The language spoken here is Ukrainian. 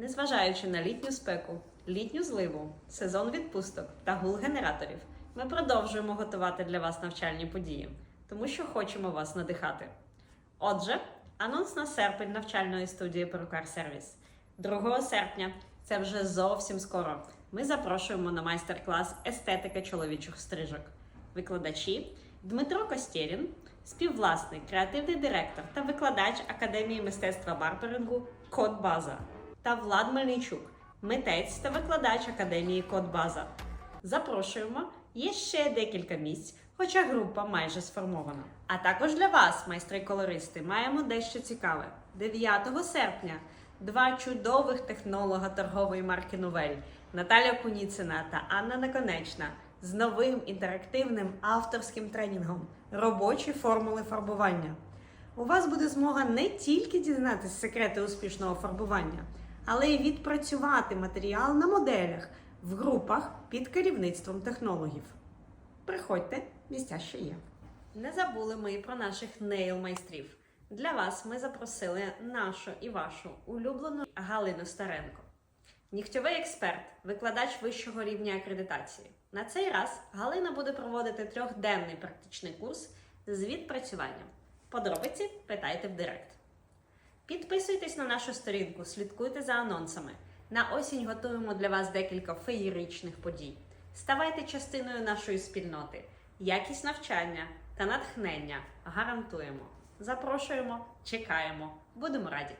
Незважаючи на літню спеку, літню зливу, сезон відпусток та гул генераторів, ми продовжуємо готувати для вас навчальні події, тому що хочемо вас надихати. Отже, анонс на серпень навчальної студії Перукар Сервіс. 2 серпня це вже зовсім скоро. Ми запрошуємо на майстер-клас естетика чоловічих стрижок. Викладачі Дмитро Костєрін, співвласник, креативний директор та викладач Академії мистецтва барберингу Код База та Влад Мельничук, митець та викладач Академії Код База. Запрошуємо. Є ще декілька місць, хоча група майже сформована. А також для вас, майстри-колористи, маємо дещо цікаве. 9 серпня два чудових технолога торгової марки Новель Наталя Куніцина та Анна Наконечна з новим інтерактивним авторським тренінгом Робочі формули фарбування. У вас буде змога не тільки дізнатися секрети успішного фарбування, але й відпрацювати матеріал на моделях в групах під керівництвом технологів. Приходьте, місця ще є. Не забули ми і про наших нейл-майстрів. Для вас ми запросили нашу і вашу улюблену Галину Старенко. Нігтьовий експерт, викладач вищого рівня акредитації. На цей раз Галина буде проводити трьохденний практичний курс з відпрацюванням. Подробиці питайте в Директ. Підписуйтесь на нашу сторінку, слідкуйте за анонсами. На осінь готуємо для вас декілька феєричних подій. Ставайте частиною нашої спільноти. Якість навчання та натхнення гарантуємо. Запрошуємо, чекаємо, будемо раді!